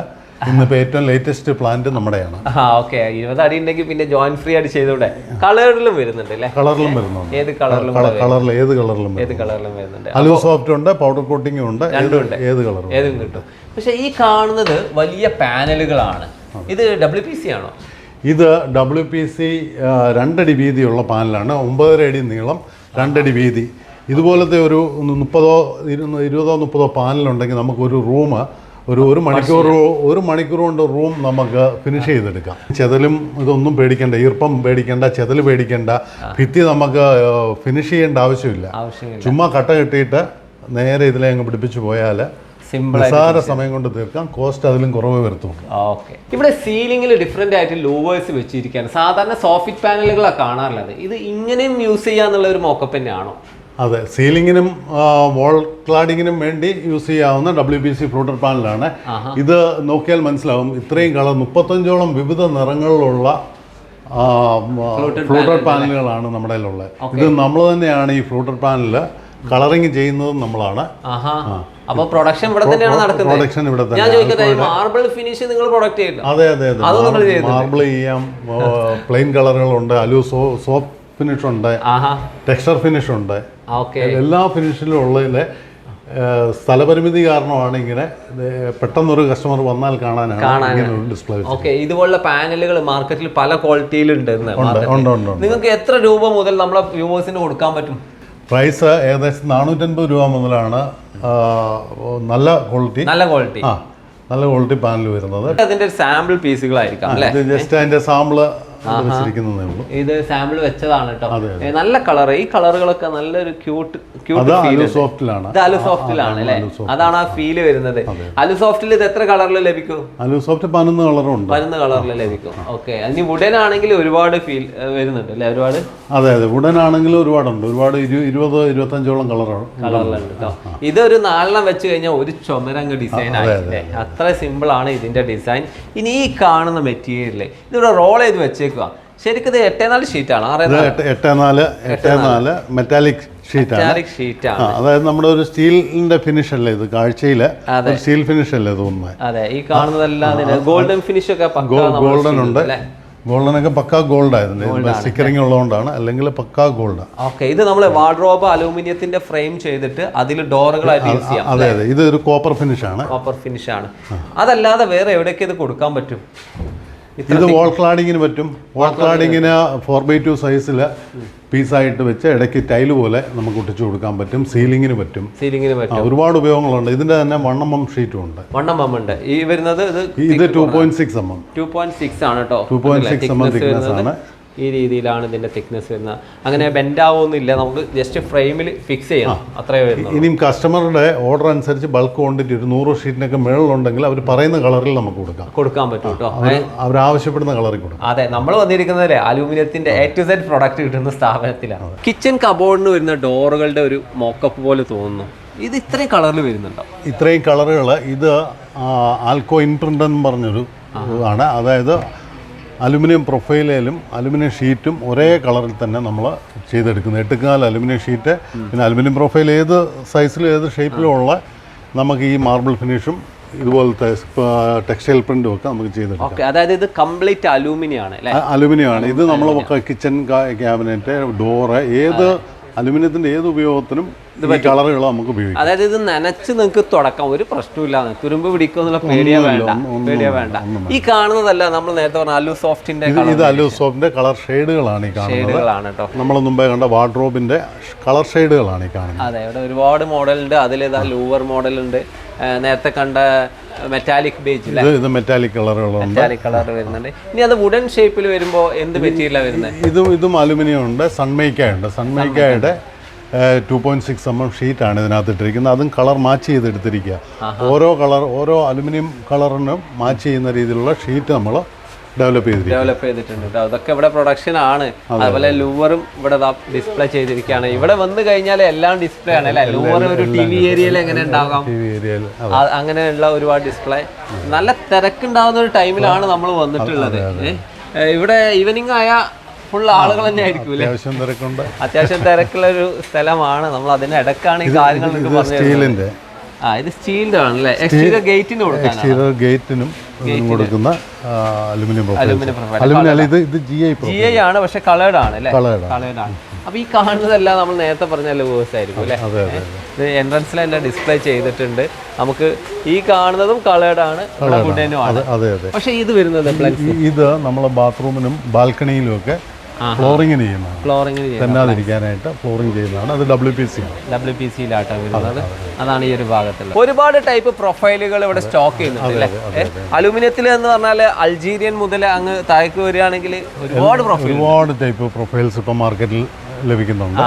ഇന്നിപ്പോൾ ഏറ്റവും ലേറ്റസ്റ്റ് പ്ലാന്റ് നമ്മുടെയാണ്. ആ ഓക്കെ ഇരുപത് അടി ഉണ്ടെങ്കിൽ പിന്നെ ജോയിൻ ഫ്രീ ആയിട്ട് ചെയ്തൂടെ കളറിലും വരുന്നുണ്ട് അല്ലേ? കളറിലും വരുന്നുണ്ട്. ഏത് കളറിലും കളറിൽ ഏത് കളറിലും ഏത് കളറിലും വരുന്നുണ്ട്. അലു സോഫ്റ്റ് ഉണ്ട് പൗഡർ കോട്ടിങ്ങും ഉണ്ട് ഏത് ഏത് കളറും ഏതും കിട്ടും. പക്ഷെ ഈ കാണുന്നത് വലിയ പാനലുകളാണ്. ഇത് ഡബ്ല്യു പി സി ആണോ? ഇത് ഡബ്ല്യു പി സി രണ്ടടി വീതിയുള്ള പാനലാണ്. ഒമ്പതര അടി നീളം രണ്ടടി വീതി. ഇതുപോലത്തെ ഒരു മുപ്പതോ ഇരുന്നൂറ് ഇരുപതോ മുപ്പതോ പാനലുണ്ടെങ്കിൽ നമുക്കൊരു റൂം ഒരു ഒരു മണിക്കൂർ ഒരു മണിക്കൂർ കൊണ്ട് റൂം നമുക്ക് ഫിനിഷ് ചെയ്തെടുക്കാം. ചെതലും ഇതൊന്നും പേടിക്കേണ്ട ഈർപ്പം പേടിക്കേണ്ട ചെതൽ പേടിക്കേണ്ട ഭിത്തി നമുക്ക് ഫിനിഷ് ചെയ്യേണ്ട ആവശ്യമില്ല. ചുമ്മാ കട്ട കെട്ടിയിട്ട് നേരെ ഇതിലെ അങ്ങ് പിടിപ്പിച്ച് പോയാൽ നിസ്സാര സമയം കൊണ്ട് തീർക്കാം. കോസ്റ്റ് അതിലും കുറവ് വരുത്തും. ഓക്കെ. ഇവിടെ സീലിംഗിൽ ഡിഫറെന്റ് ആയിട്ട് ലൂവേഴ്സ് വെച്ചിരിക്കുകയാണ്. സാധാരണ സോഫിറ്റ് പാനലുകളാണ് കാണാറുള്ളത്. ഇത് ഇങ്ങനെയും യൂസ് ചെയ്യാന്നുള്ള ഒരു മോക്കപ്പ് തന്നെയാണോ? അതെ സീലിങ്ങിനും വോൾ ക്ലാഡിങ്ങിനും വേണ്ടി യൂസ് ചെയ്യാവുന്ന ഡബ്ല്യു ബി സി ഫ്ലൂട്ടർ പാനലാണ്. ഇത് നോക്കിയാൽ മനസ്സിലാവും ഇത്രയും കളർ മുപ്പത്തഞ്ചോളം വിവിധ നിറങ്ങളിലുള്ള ഫ്ലൂട്ടർ പാനലുകളാണ് നമ്മുടെ കയ്യിലുള്ളത്. ഇത് നമ്മൾ തന്നെയാണ് ഈ ഫ്ലൂട്ടർ പാനൽ കളറിങ് ചെയ്യുന്നതും നമ്മളാണ്. അപ്പൊ പ്രൊഡക്ഷൻ ഇവിടെ തന്നെയാണ് നടക്കുന്നത്. പ്രൊഡക്ഷൻ ഇവിടെ ഞാൻ തന്നെ ചോദിക്കട്ടെ മാർബിൾ ഫിനിഷ് നിങ്ങൾ പ്രൊഡക്റ്റ് ചെയ്യില്ല. അതെ അതെ അതെ. അത് നമ്മൾ ചെയ്യുന്നുണ്ട്. മാർബിൾ ചെയ്യാം പ്ലെയിൻ കളറുകളുണ്ട് അലു സോ സോപ്പ് ഫിനിഷ് ഉണ്ട്. ടെക്സ്ചർ ഫിനിഷ് ഉണ്ട്. എല്ലാ ഫിനിഷിലും ഉള്ളതിലെ ഏഹ്, സ്ഥലപരിമിതി കാരണമാണ് ഇങ്ങനെ പെട്ടെന്നൊരു കസ്റ്റമർ വന്നാൽ കാണാനാണ് ഡിസ്പ്ലേ ഓക്കെ ഇതുപോലുള്ള പാനലുകൾ മാർക്കറ്റിൽ പല ക്വാളിറ്റിയിലുണ്ട് നിങ്ങൾക്ക് എത്ര രൂപ മുതൽ നമ്മളെ വ്യൂവേഴ്സിന് കൊടുക്കാൻ പറ്റും? പ്രൈസ് ഏകദേശം നാനൂറ്റൻപത് രൂപ മുതലാണ് നല്ല ക്വാളിറ്റി നല്ല ക്വാളിറ്റി ആ നല്ല ക്വാളിറ്റി പാനൽ വരുന്നത്. അതിന്റെ സാമ്പിൾ പീസുകളായിരിക്കാം ജസ്റ്റ് അതിന്റെ സാമ്പിൾ ഇത് സാമ്പിൾ വെച്ചതാണ് കേട്ടോ നല്ല കളർ ഈ കളറുകളൊക്കെ നല്ലൊരു ക്യൂട്ട് ക്യൂട്ട് സോഫ്റ്റിലാണ്. ഇത് അലു സോഫ്റ്റിലാണ് അല്ലേ? അതാണ് ആ ഫീൽ വരുന്നത്. അലു സോഫ്റ്റിൽ ഇത് എത്ര കളറിൽ ലഭിക്കും? അലു സോഫ്റ്റ് പതിനൊന്ന് കളറും ഉണ്ട് പതിനൊന്ന് കളറിൽ ലഭിക്കും. ഓക്കെ. ഇനി വുഡൻ ആണെങ്കിൽ ഒരുപാട് ഫീൽ വരുന്നുണ്ട് അല്ലേ? ഒരുപാട്? അതെ അതെ. വുഡൻ ആണെങ്കിൽ ഒരുപാടുണ്ട്. ഒരുപാട് ഇരു ഇരുപത് ഇരുപത്തഞ്ചോളം കളറാണ് കളറിലുണ്ട് കേട്ടോ ഇതൊരു നാലെണ്ണം വെച്ച് കഴിഞ്ഞാൽ ഒരു ചുമരങ്ങ് ഡിസൈൻ ആയില്ലേ അത്ര സിമ്പിൾ ആണ് ഇതിന്റെ ഡിസൈൻ ഇനി ഈ കാണുന്ന മെറ്റീരിയൽ ഇതിവിടെ റോൾ ചെയ്ത് വെച്ചേക്കുക. ശരിക്കും ഇത് എട്ടേ നാല് ഷീറ്റ് ആണ് ആറേ ഇത് എട്ട് നാല് എട്ടേ നാല്. മെറ്റാലിക് ഷീറ്റാണ് ഷീറ്റ് ആണ്. അതായത് നമ്മുടെ ഒരു സ്റ്റീലിന്റെ ഫിനിഷ് അല്ലേ ഇത് കാഴ്ചയിൽ സ്റ്റീൽ ഫിനിഷ് അല്ലേ തോന്നുന്നത് അതെ ഈ കാണുന്നതെല്ലാം ഗോൾഡൻ ഫിനിഷ് ഒക്കെ ഗോൾഡൻ ഉണ്ട്. ഗോൾഡനൊക്കെ ഗോൾഡൻ ഒക്കെ പക്കാ ഗോൾഡ് ആയിരുന്നു സ്റ്റിക്കറിംഗ് ഉള്ളതുകൊണ്ടാണ്. അല്ലെങ്കിൽ പക്കാ ഗോൾഡ്. ഓക്കെ ഇത് നമ്മൾ വാർഡ്രോബ് അലൂമിനിയത്തിന്റെ ഫ്രെയിം ചെയ്തിട്ട് അതിൽ ഡോറുകളായിട്ട് യൂസ് ചെയ്യാം. അതെ അതെ. ഇത് ഒരു കോപ്പർ ഫിനിഷ് ആണ്. കോപ്പർ ഫിനിഷ് ആണ്. അതല്ലാതെ വേറെ എവിടെയൊക്കെ ഇത് കൊടുക്കാൻ പറ്റും? ഇത് വോൾ ക്ലാഡിങ്ങിന് പറ്റും. വോൾ ക്ലാഡിങ്ങിന് ഫോർ ബൈ ടു സൈസിൽ പീസായിട്ട് വെച്ച് ഇടയ്ക്ക് ടൈൽ പോലെ നമുക്ക് ഒട്ടിച്ചു കൊടുക്കാൻ പറ്റും. സീലിങ്ങിന് പറ്റും. സീലിങ്ങിന് പറ്റും. ഒരുപാട് ഉപയോഗങ്ങളുണ്ട്. ഇതിന്റെ തന്നെ വണ്ണമം ഷീറ്റും ഉണ്ട്. വണ്ണം ഉണ്ട് ഈ വരുന്നത് ഇത് ഇത് two point six M M. Two point six ആണ് കേട്ടോ two point six M M thickness ആണ്. ഈ രീതിയിലാണ് ഇതിന്റെ തിക്നെസ് വരുന്നത്. അങ്ങനെ ബെൻഡ് ആവുമൊന്നുമില്ല നമുക്ക് ജസ്റ്റ് ഫ്രെയിമിൽ ഫിക്സ് ചെയ്യണം. അത്രേ വരുന്നത് ഇനിയും കസ്റ്റമറുടെ ഓർഡർ അനുസരിച്ച് ബൾക്ക് ക്വാണ്ടിറ്റി ഒരു നൂറ് ഷീറ്റിനൊക്കെ മേളിലുണ്ടെങ്കിൽ അവർ പറയുന്ന കളറിൽ നമുക്ക് കൊടുക്കാം. കൊടുക്കാൻ പറ്റും കേട്ടോ. അവർ ആവശ്യപ്പെടുന്ന കളറിൽ കൊടുക്കാം. അതെ നമ്മൾ വന്നിരിക്കുന്നതല്ലേ അലൂമിനിയത്തിന്റെ എ ടു സെഡ് പ്രൊഡക്റ്റ് കിട്ടുന്ന സ്ഥാപനത്തിലാണ്. കിച്ചൺ കബോർഡിന് വരുന്ന ഡോറുകളുടെ ഒരു മോക്കപ്പ് പോലെ തോന്നുന്നു. ഇത് ഇത്രയും കളറിൽ വരുന്നുണ്ടോ? ഇത്രയും കളറുകൾ ഇത് ആൽക്കോ ഇൻപ്രിന്റ് എന്ന് പറഞ്ഞൊരു ആണ്. അതായത് അലുമിനിയം പ്രൊഫൈലേലും അലുമിനിയം ഷീറ്റും ഒരേ കളറിൽ തന്നെ നമ്മൾ ചെയ്തെടുക്കുന്നത്. എട്ടുകാൽ അലുമിനിയം ഷീറ്റ് പിന്നെ അലുമിനിയം പ്രൊഫൈൽ ഏത് സൈസിലും ഏത് ഷേപ്പിലും ഉള്ള നമുക്ക് ഈ മാർബിൾ ഫിനിഷും ഇതുപോലത്തെ ടെക്സ്റ്റൈൽ പ്രിന്റും ഒക്കെ നമുക്ക് ചെയ്തെടുക്കാം. അതായത് ഇത് കംപ്ലീറ്റ് അലൂമിനിയം ആണ് അല്ലേ? അലുമിനിയം ആണ് ഇത് നമ്മൾ കിച്ചൺ ക്യാബിനറ്റ് ഡോറ് ഏത് അലുമിനിയത്തിന്റെ ഏത് ഉപയോഗത്തിനും കളറുകളോ കളറുകൾ നമുക്ക് ഉപയോഗിക്കാം. അതായത് ഇത് നനച്ച് നിങ്ങൾക്ക് തുടക്കാം. ഒരു പ്രശ്നമില്ല തുരുമ്പ് പിടിക്കുമെന്നുള്ള പേടിയാ വേണ്ട. പേടിയാ വേണ്ട ഈ കാണുന്നതല്ല നമ്മൾ നേരത്തെ പറഞ്ഞ അലു സോഫ്റ്റിന്റെ ഇത് അലു സോഫ്റ്റിന്റെ കളർ ഷെയ്ഡുകളാണ് ഈ കാണുന്നത്. നമ്മൾ മുമ്പേ കണ്ട വാർഡ്രോബിന്റെ കളർ ഷെയ്ഡുകളാണ് ഈ കാണുന്നത്. അതെ ഇവിടെ ഒരുപാട് മോഡലുണ്ട് അതിലേതാ ലൂവർ മോഡലുണ്ട് ഉണ്ട്. നേരത്തെ കണ്ട മെറ്റാലിക് ബേജ് ഇത് മെറ്റാലിക് കളറുകളുണ്ട് മെറ്റാലിക് കളർ വരുന്നുണ്ട്. ഇനി അത് വുഡൻ ഷേപ്പിൽ വരുമ്പോൾ എന്ത് മെറ്റീരിയലാണ് വരുന്നത് ഇതും ഇതും അലുമിനിയം ഉണ്ട് സൺമൈക്ക ഉണ്ട് സൺമൈക്കയുടെ two point six M M ഷീറ്റാണ് ഇതിനകത്ത് ഇട്ടിരിക്കുന്നത്. അതും കളർ മാച്ച് ചെയ്തെടുത്തിരിക്കുക. ഓരോ കളർ ഓരോ അലുമിനിയം കളറിനും മാച്ച് ചെയ്യുന്ന രീതിയിലുള്ള ഷീറ്റ് നമ്മൾ ഡെവലപ്പ് ചെയ്തിരിക്കുക ഡെവലപ്പ് ചെയ്തിട്ടുണ്ട്. കേട്ടോ അതൊക്കെ ഇവിടെ പ്രൊഡക്ഷൻ ആണ്. അതുപോലെ ലൂവറും ഇവിടെ ഡിസ്പ്ലേ ചെയ്തിരിക്കുകയാണ്. ഇവിടെ വന്നു കഴിഞ്ഞാൽ എല്ലാം ഡിസ്പ്ലേ ആണ് അല്ലേ? ലൂവർ ഒരു ടി വി ഏരിയയിൽ എങ്ങനെ ഉണ്ടാകാം? അങ്ങനെയുള്ള ഒരുപാട് ഡിസ്പ്ലേ നല്ല തിരക്കുണ്ടാവുന്ന ഒരു ടൈമിലാണ് നമ്മൾ വന്നിട്ടുള്ളത്. ഇവിടെ ഈവനിങ് ആയ ഫുൾ ആളുകൾ തന്നെ ആയിരിക്കും അത്യാവശ്യം തിരക്കുണ്ട്. അത്യാവശ്യം തിരക്കുള്ള ഒരു സ്ഥലമാണ്. നമ്മൾ അതിന്റെ ഇടക്കാണ് ഈ കാര്യങ്ങൾ നിങ്ങൾക്ക് ഇത് സ്റ്റീലിന്റെ ആണല്ലേ എക്സ്റ്റീരിയർ ഗേറ്റിന് കൊടുക്കാനാണ്? എക്സ്റ്റീരിയർ ഗേറ്റിനും കൊടുക്കുന്ന അലുമിനിയം അലുമിനിയം അലുമിനിയം അല്ല ഇത് ഇത് ജി ഐ ജി ഐ ആണ് പക്ഷെ കളേർഡ് ആണ് അല്ലേ? Coloured ആണ്. കളേർഡ് ആണ് അപ്പൊ ഈ കാണുന്നതെല്ലാം നമ്മൾ നേരത്തെ പറഞ്ഞ ലൂവേഴ്സ് ആയിരിക്കും അല്ലേ? ഇത് എൻട്രൻസിൽ തന്നെ ഡിസ്പ്ലേ ചെയ്തിട്ടുണ്ട്. നമുക്ക് ഈ കാണുന്നതും കളേർഡ് ആണ് ആണ്. അതെ ഇത് വരുന്നത് ഇത് നമ്മളെ ബാത്റൂമിനും ബാൽക്കണിയിലും ഒക്കെ ഫ്ലോറിങ്ങിന് ചെയ്യുന്നത് ഫ്ലോറിങ്ങിന് തെന്നാതിരിക്കാനായിട്ട് ഫ്ലോറിങ് ചെയ്യുന്നതാണ്. അത് W P C W P സിയിലാട്ടാണ് വരുന്നത്. അതാണ് ഈ ഒരു ഭാഗത്തുള്ളത്. ഒരുപാട് ടൈപ്പ് പ്രൊഫൈലുകൾ ഇവിടെ സ്റ്റോക്ക് ചെയ്യുന്നുണ്ട് അല്ലേ? അലുമിനിയത്തിൽ എന്ന് പറഞ്ഞാൽ അൾജീരിയൻ മുതൽ അങ്ങ് താഴേക്ക് വരികയാണെങ്കിൽ ഒരുപാട് പ്രൊഫൈൽ ഒരുപാട് ടൈപ്പ് പ്രൊഫൈൽസ് ഇപ്പം മാർക്കറ്റിൽ ലഭിക്കുന്നുണ്ട്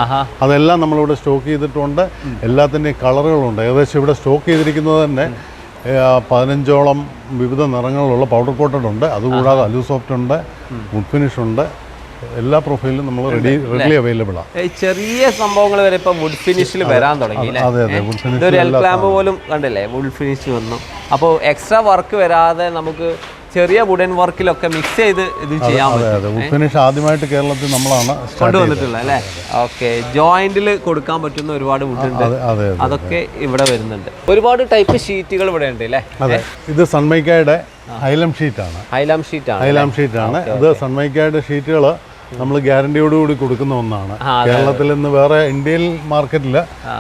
അതെല്ലാം നമ്മളിവിടെ സ്റ്റോക്ക് ചെയ്തിട്ടുണ്ട്. എല്ലാത്തിന്റെയും കളറുകളുണ്ട്. ഏകദേശം ഇവിടെ സ്റ്റോക്ക് ചെയ്തിരിക്കുന്നത് തന്നെ പതിനഞ്ചോളം വിവിധ നിറങ്ങളിലുള്ള പൗഡർ കോട്ടഡ് ഉണ്ട്. അതുകൂടാതെ അലു സോഫ്റ്റ് ഉണ്ട്. വുഡ് ഫിനിഷ് ഉണ്ട്. എല്ലാ പ്രൊഫൈലും നമ്മൾ റെഡി റെഡി അവൈലബിൾ ആണ് ചെറിയ സംഭവങ്ങൾ വരെ ഇപ്പൊ വുഡ് ഫിനിഷിൽ വരാൻ തുടങ്ങി അതെ അതെ. വുഡ് ഫിനിഷ് ഇതൊരു എൽ ക്ലാമ്പ് പോലും കണ്ടില്ലേ? വുഡ് ഫിനിഷ് വന്നു. അപ്പോൾ എക്സ്ട്രാ വർക്ക് വരാതെ നമുക്ക് ചെറിയ വുഡൻ വർക്കിലൊക്കെ മിക്സ് ചെയ്ത് ഇത് ചെയ്യാൻ പറ്റും. അതെ. വുഡ് ഫിനിഷ് ആദ്യമായിട്ട് കേരളത്തിൽ നമ്മളാണ് കൊണ്ടുവന്നിട്ടുള്ളത് അല്ലേ? ഓക്കെ. ജോയിന്റിൽ കൊടുക്കാൻ പറ്റുന്ന ഒരുപാട് വുഡ് ഉണ്ട്. അതെ അതെ അതെ അതൊക്കെ ഇവിടെ വരുന്നുണ്ട്. ഒരുപാട് ടൈപ്പ് ഷീറ്റുകൾ ഇവിടെ ഉണ്ട് അല്ലേ അതെ. ഇത് സൺമൈക്കയുടെ ഹൈലം ഷീറ്റ് ആണ്. ഹൈലം ഷീറ്റ് ആണ് ഹൈലം ഷീറ്റ് ആണ്. ഇത് സൺമൈക്കയുടെ ഷീറ്റുകൾ നമ്മൾ ഗ്യാരണ്ടിയോടുകൂടി കൊടുക്കുന്ന ഒന്നാണ്. കേരളത്തിൽ നിന്ന് വേറെ ഇന്ത്യയിൽ മാർക്കറ്റിൽ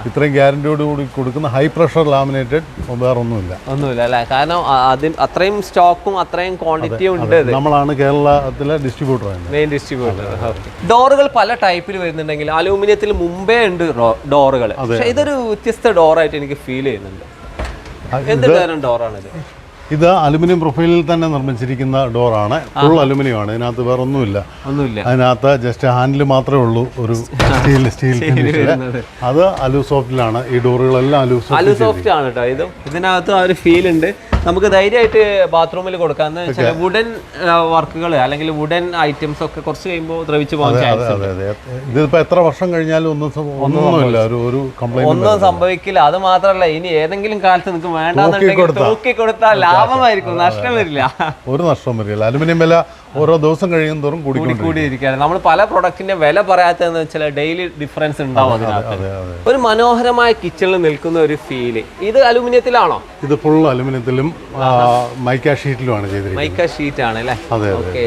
ഇത്രയും ഗ്യാരണ്ടിയോട് കൂടി കൊടുക്കുന്ന ഹൈ പ്രഷർ ലാമിനേറ്റഡ് വേറെ ഒന്നുമില്ല ഒന്നുമില്ല അല്ലേ? കാരണം അതിന് അത്രയും സ്റ്റോക്കും അത്രയും ക്വാണ്ടിറ്റിയും ഉണ്ട് നമ്മളാണ് കേരളത്തിലെ ഡിസ്ട്രിബ്യൂട്ടർ മെയിൻ ഡിസ്ട്രിബ്യൂട്ടർ ഡോറുകൾ പല ടൈപ്പിൽ വരുന്നുണ്ടെങ്കിൽ അലൂമിനിയത്തിൽ മുമ്പേ ഉണ്ട് ഡോറുകൾ പക്ഷെ ഇതൊരു വ്യത്യസ്ത ഡോറായിട്ട് എനിക്ക് ഫീൽ ചെയ്യുന്നുണ്ട്. എന്ത് തരം ഡോറാണിത് ഇത് അലുമിനിയം പ്രൊഫൈലിൽ തന്നെ നിർമ്മിച്ചിരിക്കുന്ന ഡോറാണ്. ഫുൾ അലുമിനിയം ആണ് ഇതിനകത്ത് വേറെ ഒന്നുമില്ല. ഒന്നുമില്ല അതിനകത്ത് ജസ്റ്റ് ഹാൻഡിൽ മാത്രമേ ഉള്ളൂ. ഒരു സ്റ്റീൽ സ്റ്റീൽ അത് അലു സോഫ്റ്റിലാണ്. ഈ ഡോറുകളെല്ലാം അലൂസോഫ്റ്റ് അലു സോഫ്റ്റ് ആണ് കേട്ടോ ഇതും ഇതിനകത്ത് ആ ഒരു ഫീൽ ഉണ്ട്. നമുക്ക് ധൈര്യമായിട്ട് ബാത്റൂമിൽ കൊടുക്കാന്ന് വെച്ചാൽ വുഡൻ വർക്കുകൾ അല്ലെങ്കിൽ വുഡൻ ഐറ്റംസ് ഒക്കെ കുറച്ച് കഴിയുമ്പോൾ ദ്രവിച്ചു പോകാൻ ചാൻസ് അതെ അതെ ഇതിപ്പോ എത്ര വർഷം കഴിഞ്ഞാലും ഒന്നും ഒന്നുമില്ല. ഒരു ഒന്നും സംഭവിക്കില്ല. അത് മാത്രമല്ല ഇനി ഏതെങ്കിലും കാലത്ത് നിങ്ങൾക്ക് വേണ്ടാന്നുണ്ടെങ്കിൽ. തൂക്കി കൊടുത്താൽ ലാഭമായിരിക്കും. നഷ്ടം വരില്ല. ഒരു നഷ്ടം വരില്ല. അലുമിനിയം വില ഓരോ ദിവസം കഴിയും തോറും കൂടി കൂടി ഇരിക്കുകയാണ് നമ്മൾ പല പ്രൊഡക്റ്റിന്റെ വില പറയാത്തതെന്ന് വെച്ചാൽ ഡെയിലി ഡിഫറൻസ് ഉണ്ടാവും അതിനകത്ത്. ഒരു മനോഹരമായ കിച്ചണിൽ നിൽക്കുന്ന ഒരു ഫീൽ ഇത് അലുമിനിയത്തിലാണോ? ഇത് ഫുൾ അലുമിനിയത്തിലും മൈക്ക ഷീറ്റിലുമാണ് ചെയ്തിരിക്കുന്നത്. മൈക്ക ഷീറ്റ് ആണ് അല്ലേ? അതെ, ഓക്കെ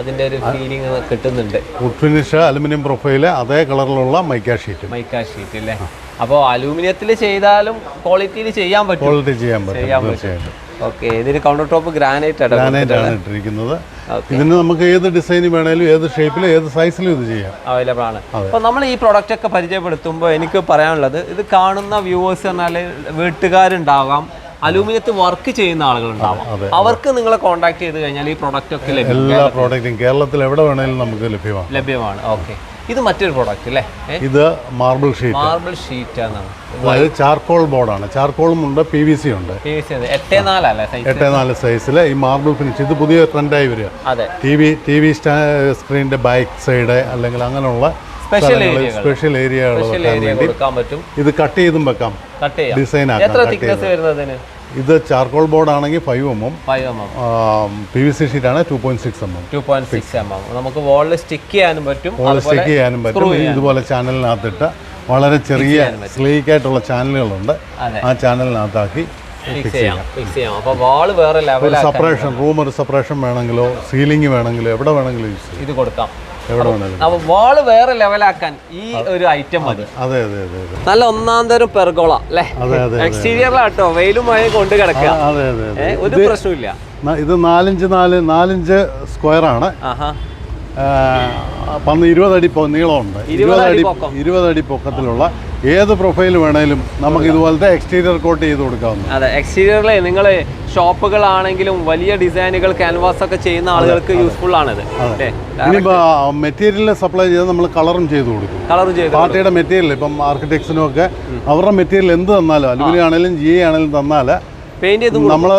അതിന്റെ ഒരു ഫീലിംഗ് കിട്ടുന്നുണ്ട്. വുഡ് ഫിനിഷ് അലുമിനിയം പ്രൊഫൈൽ അതേ കളറിലുള്ള മൈക്ക ഷീറ്റ് മൈക്ക ഷീറ്റ് അല്ലേ? അപ്പോൾ അലൂമിനിയത്തിൽ ചെയ്താലും ക്വാളിറ്റിയിൽ ചെയ്യാൻ പറ്റും. ക്വാളിറ്റി ചെയ്യാൻ പറ്റും ചെയ്യാൻ പറ്റും. തീർച്ചയായിട്ടും. ഓക്കെ ഇതിന് കൗണ്ടർ ടോപ്പ് ഗ്രാനൈറ്റ് ഗ്രാനൈറ്റ് ആണ് ഇട്ടിരിക്കുന്നത്. ഇതിന് നമുക്ക് ഏത് ഡിസൈൻ വേണേലും ഏത് ഷേപ്പിലും ഏത് സൈസിലും ഇത് ചെയ്യാം. അവൈലബിൾ ആണ്. അപ്പോൾ നമ്മൾ ഈ പ്രൊഡക്റ്റ് ഒക്കെ പരിചയപ്പെടുത്തുമ്പോൾ എനിക്ക് പറയാനുള്ളത് ഇത് കാണുന്ന വ്യൂവേഴ്സ് പറഞ്ഞാൽ വീട്ടുകാരുണ്ടാവാം അലൂമിനിയത്തിൽ വർക്ക് ചെയ്യുന്ന ആളുകളുണ്ടാവാം. അവർക്ക് നിങ്ങളെ കോൺടാക്ട് ചെയ്ത് കഴിഞ്ഞാൽ ഈ പ്രൊഡക്റ്റ് ഒക്കെ എല്ലാ പ്രോഡക്റ്റും കേരളത്തിൽ എവിടെ വേണേലും നമുക്ക് ലഭ്യമാണ്. ലഭ്യമാണ്. ഓക്കെ. ഇത് മറ്റൊരു പ്രോഡക്റ്റ് അല്ലേ ഇത് മാർബിൾ ഷീറ്റ് മാർബിൾ ഷീറ്റ് ആണ്. അതായത് ചാർക്കോൾ ബോർഡാണ് ചാർക്കോളും ഉണ്ട് പി വി സി ഉണ്ട്. എട്ട് നാല് സൈസിൽ ഈ മാർബിൾ ഫിനിഷ് ഇത് പുതിയ ട്രെൻഡായി വരിക. ടി വി ടി വി സ്ക്രീനിന്റെ ബാക്ക് സൈഡ് അല്ലെങ്കിൽ അങ്ങനെയുള്ള സ്പെഷ്യൽ ഏരിയകൾ ഇത് കട്ട് ചെയ്തും വെക്കാം. ഡിസൈൻ ആക്കാം ഇത് ചാർക്കോൾ ബോർഡ് ആണെങ്കിൽ five M M five M M P V C sheet ആണ് two point six M M two point six M M നമുക്ക് വോളിൽ സ്റ്റിക്ക് ചെയ്യാനും പറ്റും. സ്റ്റിക്ക് ചെയ്യാനും പറ്റും. ഇതുപോലെ ചാനലിനകത്തിട്ട് വളരെ ചെറിയ സ്ലീക്ക് ആയിട്ടുള്ള ചാനലുകളുണ്ട്. ആ ചാനലിനകത്താക്കി സെപ്പറേഷൻ റൂം ഒരു സെപ്പറേഷൻ വേണമെങ്കിലോ സീലിംഗ് വേണമെങ്കിലോ എവിടെ വേണമെങ്കിലും യൂസ് ചെയ്യാം. ഇത് കൊടുക്കാം. എവിടെ വേണമെങ്കിലും അപ്പൊ വാൾ വേറെ ലെവലാക്കാൻ ഈ ഒരു ഐറ്റം മതി. അതെ അതെ അതെ അതെ നല്ല ഒന്നാം തരം പെർഗോള അല്ലേ? എക്സ്റ്റീരിയറിലാട്ടോ വെയിലും മഴ കൊണ്ട് കിടക്കുക. ഒരു പ്രശ്നമില്ല ഇത് നാലിഞ്ച് നാല് നാലിഞ്ച് സ്ക്വയർ ആണ്. പന്ന് ഇരുപതടി നീളമുണ്ട്. ഇരുപതടി. ഇരുപതടി പൊക്കത്തിലുള്ള ഏത് പ്രൊഫൈൽ വേണേലും നമുക്ക് ഇതുപോലത്തെ എക്സ്റ്റീരിയർ കോട്ട് ചെയ്ത് കൊടുക്കാവുന്ന അതെ എക്സ്റ്റീരിയറിലെ നിങ്ങൾ ഷോപ്പുകളാണെങ്കിലും വലിയ ഡിസൈനുകൾ ക്യാൻവാസ് ഒക്കെ ചെയ്യുന്ന ആളുകൾക്ക് യൂസ്ഫുൾ ആണിത്. മെറ്റീരിയൽ സപ്ലൈ ചെയ്ത് നമ്മൾ കളറും ചെയ്ത് കൊടുക്കും. കളറും ചെയ്ത് പാർട്ടിയുടെ മെറ്റീരിയൽ ഇപ്പം ആർക്കിടെക്ട്സിനും ഒക്കെ അവരുടെ മെറ്റീരിയൽ എന്ത് തന്നാലും അലുമിനിയം ആണെങ്കിലും ജി ആണെങ്കിലും തന്നാൽ പെയിന്റ് ചെയ്ത് നമ്മൾ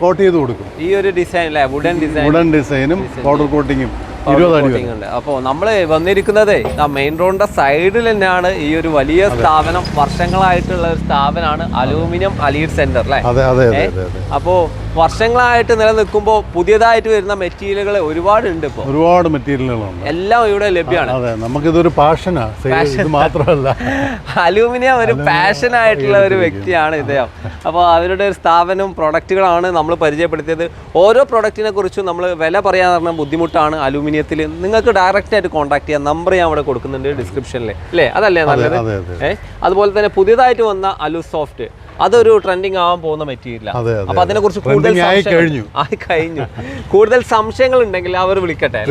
കോട്ട് ചെയ്ത് കൊടുക്കും. ഈ ഒരു ഡിസൈൻ അല്ലേ വുഡൻ ഡിസൈൻ വുഡൻ ഡിസൈനും പൗഡർ കോട്ടിങ്ങും ഉണ്ട്. അപ്പോൾ നമ്മൾ വന്നിരിക്കുന്നത് ആ മെയിൻ റോഡിന്റെ സൈഡിൽ തന്നെയാണ് ഈ ഒരു വലിയ സ്ഥാപനം വർഷങ്ങളായിട്ടുള്ള ഒരു സ്ഥാപനമാണ് അലൂമിനിയം അലീഡ് സെന്റർ അല്ലേ? അപ്പോൾ വർഷങ്ങളായിട്ട് നിലനിൽക്കുമ്പോൾ പുതിയതായിട്ട് വരുന്ന മെറ്റീരിയലുകൾ ഒരുപാട് ഉണ്ട് ഇപ്പോൾ ഒരുപാട് മെറ്റീരിയലുകളുണ്ട്. എല്ലാം ഇവിടെ ലഭ്യമാണ്. അതെ നമുക്കിതൊരു പാഷനാണ് മാത്രമല്ല. അലൂമിനിയം ഒരു പാഷൻ ആയിട്ടുള്ള ഒരു വ്യക്തിയാണ് ഇദ്ദേഹം. അപ്പോൾ അവരുടെ ഒരു സ്ഥാപനവും പ്രൊഡക്റ്റുകളാണ് നമ്മൾ പരിചയപ്പെടുത്തിയത്. ഓരോ പ്രൊഡക്റ്റിനെ കുറിച്ചും നമ്മൾ വില പറയാൻ പറഞ്ഞ ബുദ്ധിമുട്ടാണ് അലൂമിനിയത്തിൽ നിങ്ങൾക്ക് ഡയറക്റ്റ് ആയിട്ട് കോൺടാക്ട് ചെയ്യാൻ നമ്പർ ഞാൻ അവിടെ കൊടുക്കുന്നുണ്ട് ഡിസ്ക്രിപ്ഷനിൽ അല്ലേ? അതല്ലേ നല്ലത്? ഏഹ് അതെ അതുപോലെ തന്നെ പുതിയതായിട്ട് വന്ന അലു സോഫ്റ്റ് അതൊരു ട്രെൻഡിങ് ആവാൻ പോകുന്ന മെറ്റീരിയൽ അപ്പൊ അതിനെ കുറിച്ച് കൂടുതൽ കഴിഞ്ഞു. <laughs> ആയി കഴിഞ്ഞു. കൂടുതൽ സംശയങ്ങൾ ഉണ്ടെങ്കിൽ അവർ വിളിക്കട്ടെ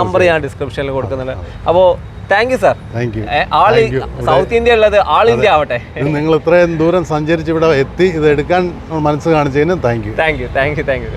നമ്പർ ഞാൻ ഡിസ്ക്രിപ്ഷനിൽ കൊടുക്കുന്നുണ്ട്. അപ്പോൾ thank you sir all south India ഉള്ളത് ആൾ ഇന്ത്യ ആവട്ടെ. നിങ്ങൾ ഇത്രയും ദൂരം സഞ്ചരിച്ച് ഇവിടെ എത്തി ഇത് എടുക്കാൻ മനസ്സ് കാണിച്ചതിന് thank you thank you thank you thank you